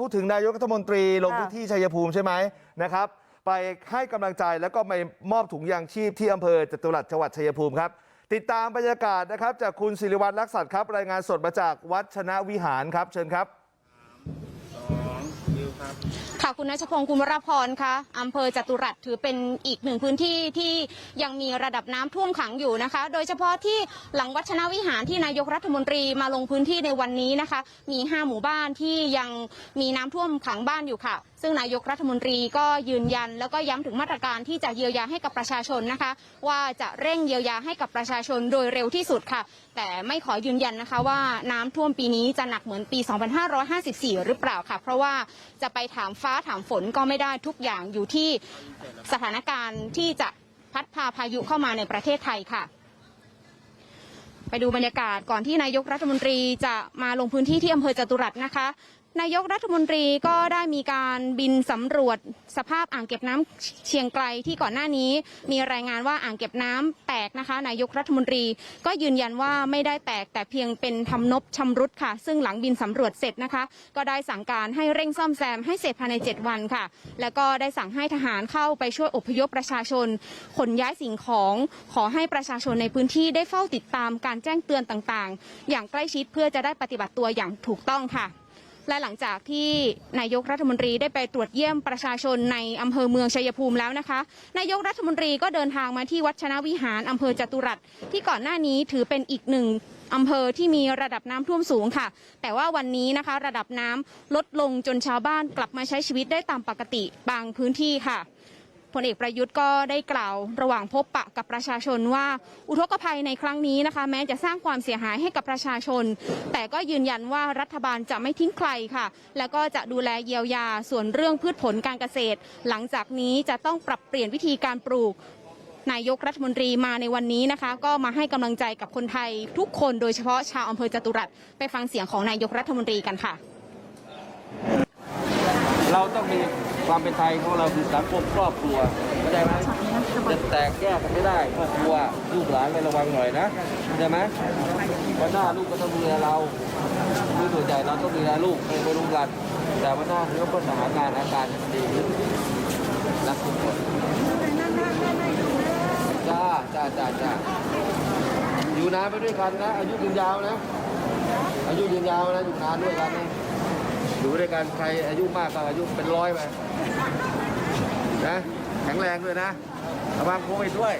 พูดถึงนายกรัฐมนตรีลงค่ะพื้นที่ชัยภูมิใช่ไหมนะครับไปให้กำลังใจแล้วก็ไปมอบถุงยางชีพที่อำเภอจตุรัสจังหวัดชัยภูมิครับติดตามบรรยากาศนะครับจากคุณศิริวัณรักษัตริย์ครับรายงานสดมาจากวัดชนะวิหารครับเชิญครับ ค่ะคุณนัชพงศ์คุณวรพรคะอำเภอจตุรัสถือเป็นอีกหนึ่งพื้นที่ที่ยังมีระดับน้ำท่วมขังอยู่นะคะ โดยเฉพาะที่หลังวัชนาวิหารที่นายกรัฐมนตรีมาลงพื้นที่ในวันนี้นะคะ มี 5 หมู่บ้านที่ยังมีน้ำท่วมขังบ้านอยู่ค่ะ ซึ่งนายกรัฐมนตรีก็ยืนยัน แล้วก็ย้ำถึงมาตรการที่จะเยียวยาให้กับประชาชนนะคะ ว่าจะเร่งเยียวยาให้กับประชาชนโดยเร็วที่สุดค่ะ แต่ไม่ขอยืนยันนะคะว่าน้ำท่วมปีนี้จะหนักเหมือนปี 2554 หรือเปล่าค่ะ เพราะว่าจะไปถามฟ้าถามฝนก็ไม่ได้ทุกอย่างอยู่ที่สถานการณ์ที่จะพัดพาพายุเข้ามาในประเทศไทยค่ะไปดูบรรยากาศก่อนที่นายกรัฐมนตรีจะมาลงพื้นที่ที่อำเภอจตุรัสนะคะ นายกรัฐมนตรีก็ได้มีการบินสำรวจสภาพอ่างเก็บน้ำเชียงไกลที่ก่อนหน้านี้ มีรายงานว่าอ่างเก็บน้ำแตกนะคะ นายกรัฐมนตรีก็ยืนยันว่าไม่ได้แตกแต่เพียงเป็นทำนบชำรุดค่ะ ซึ่งหลังบินสำรวจเสร็จนะคะ ก็ได้สั่งการให้เร่งซ่อมแซมให้เสร็จภายใน 7 วันค่ะ แล้วก็ได้สั่งให้ทหารเข้าไปช่วยอพยพประชาชน ขนย้ายสิ่งของขอให้ประชาชนในพื้นที่ได้เฝ้าติดตามการแจ้งเตือนต่างๆ อย่างใกล้ชิดเพื่อจะได้ปฏิบัติตัวอย่างถูกต้องค่ะ และหลังจากที่นายกรัฐมนตรีได้ไปตรวจเยี่ยมประชาชนในอำเภอเมืองชัยภูมิแล้วนะคะ นายกรัฐมนตรีก็เดินทางมาที่วัดชนะวิหารอำเภอจตุรัสที่ก่อนหน้านี้ถือเป็นอีกหนึ่งอำเภอที่มีระดับน้ำท่วมสูงค่ะ แต่ว่าวันนี้นะคะระดับน้ำลดลงจนชาวบ้านกลับมาใช้ชีวิตได้ตามปกติบางพื้นที่ค่ะ พลเอกประยุทธ์ก็ได้กล่าวระหว่างพบปะกับประชาชนว่า อุทกภัยในครั้งนี้นะคะ แม้จะสร้างความเสียหายให้กับประชาชน แต่ก็ยืนยันว่ารัฐบาลจะไม่ทิ้งใครค่ะ แล้วก็จะดูแลเยียวยาส่วนเรื่องพืชผลการเกษตร หลังจากนี้จะต้องปรับเปลี่ยนวิธีการปลูกนายกรัฐมนตรีมาในวันนี้นะคะ ก็มาให้กำลังใจกับคนไทยทุกคนโดยเฉพาะชาวอำเภอจตุรัสไปฟังเสียงของนายกรัฐมนตรีกันค่ะ เราต้องมีความเป็นไทยของเราคือสังคมครอบครัวเข้าใจไหมจะแตกแยกกันไม่ได้ครอบครัวลูกหลานไประวังหน่อยนะเข้าใจไหมวันหน้าลูกก็ต้องดูแลเราลูกส่วใหญ่เราต้องดูแลลูกไม่ไปรุงรันแต่วันหน้าเราก็สถานการณ์อาการมันดีขึ้นรักทุกคนจ้าจ้าจ้าจ้าอยู่นานไปด้วยกันนะ อายุยืนยาวนะ อายุยืนยาวนะอยู่นานด้วยกันนะ อยู่ด้วยกันใครอายุมากก็อายุเป็นร้อยไปนะแข็งแรงด้วยนะระวังโควิดด้วย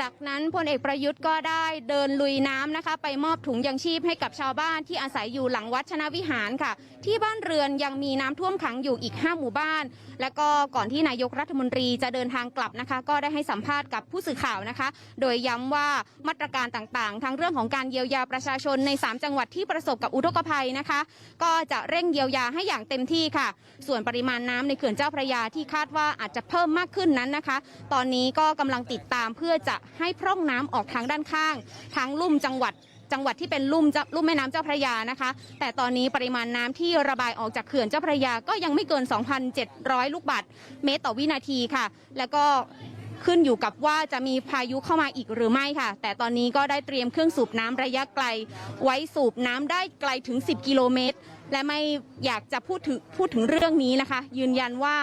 จากนั้นพลเอกประยุทธ์ก็ได้เดินลุยน้ำนะคะ ไปมอบถุงยังชีพให้กับชาวบ้านที่อาศัยอยู่หลังวัดชนะวิหารค่ะ ที่บ้านเรือนยังมีน้ำท่วมขังอยู่อีก 5 หมู่บ้าน และก็ก่อนที่นายกรัฐมนตรีจะเดินทางกลับนะคะ ก็ได้ให้สัมภาษณ์กับผู้สื่อข่าวนะคะ โดยย้ำว่ามาตรการต่างๆ ทั้งเรื่องของการเยียวยาประชาชนใน 3 จังหวัดที่ประสบกับอุทกภัยนะคะ ก็จะเร่งเยียวยาให้อย่างเต็มที่ค่ะ ส่วนปริมาณน้ำในเขื่อนเจ้าพระยาที่คาดว่าอาจจะเพิ่มมากขึ้นนั้นนะคะ ตอนนี้ก็กำลังติดตามเพื่อจะให้พร่องน้ำออกทางด้านข้างทั้งลุ่มจังหวัดจังหวัดที่เป็นลุ่มจะลุ่มแม่น้ำเจ้าพระยานะคะ แต่ตอนนี้ปริมาณน้ำที่ระบายออกจากเขื่อนเจ้าพระยาก็ยังไม่เกิน 2,700 ลูกบาศก์เมตรต่อวินาทีค่ะ แล้วก็ขึ้นอยู่กับว่าจะมีพายุเข้ามาอีกหรือไม่ค่ะ แต่ตอนนี้ก็ได้เตรียมเครื่องสูบน้ำระยะไกล ไว้สูบน้ำได้ไกลถึง 10 กิโลเมตร และไม่อยากจะพูดถึงพูดถึงเรื่องนี้นะคะ ยืนยันว่า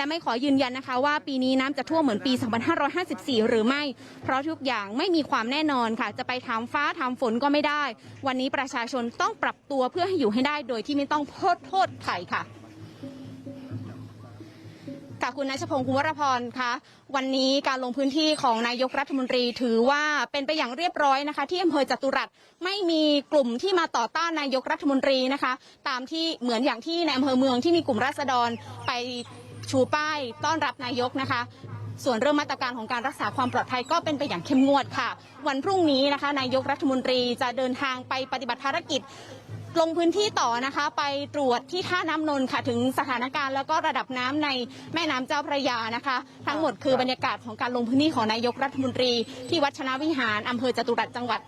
และไม่ขอยืนยันนะคะว่าปีนี้น้ำจะท่วมเหมือนปี 2554 หรือไม่ เพราะทุกอย่างไม่มีความแน่นอนค่ะ จะไปถามฟ้าถามฝนก็ไม่ได้ วันนี้ประชาชนต้องปรับตัวเพื่อให้อยู่ให้ได้โดยที่ไม่ต้องโทษโทษใครค่ะค่ะคุณนัชพงศ์คุณวรพรคะวันนี้การลงพื้นที่ของนายกรัฐมนตรีถือว่าเป็นไปอย่างเรียบร้อยนะคะ ที่อำเภอจตุรัสไม่มีกลุ่มที่มาต่อต้านนายกรัฐมนตรีนะคะ ตามที่เหมือนอย่างที่ในอำเภอเมืองที่มีกลุ่มราษฎรไป ชูป้ายต้อนรับนายกนะคะ ส่วนเรื่องมาตรการของการรักษาความปลอดภัยก็เป็นไปอย่างเข้มงวดค่ะ วันพรุ่งนี้นะคะ นายกรัฐมนตรีจะเดินทางไปปฏิบัติภารกิจลงพื้นที่ต่อนะคะไปตรวจที่ท่าน้ำนนท์ค่ะถึงสถานการณ์แล้วก็ระดับน้ำในแม่น้ำเจ้าพระยานะคะ ทั้งหมดคือบรรยากาศของการลงพื้นที่ของนายกรัฐมนตรี ที่วัดชนะวิหารอำเภอจตุรัสจังหวัด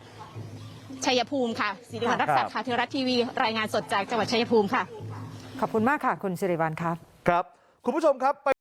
ชัยภูมิค่ะสิริวัณรักษาค่ะเทวรัฐทีวี รายงานสดจากจังหวัดชัยภูมิค่ะ ขอบคุณมากค่ะ คุณสิริวัลครับครับ คุณผู้ชมครับไป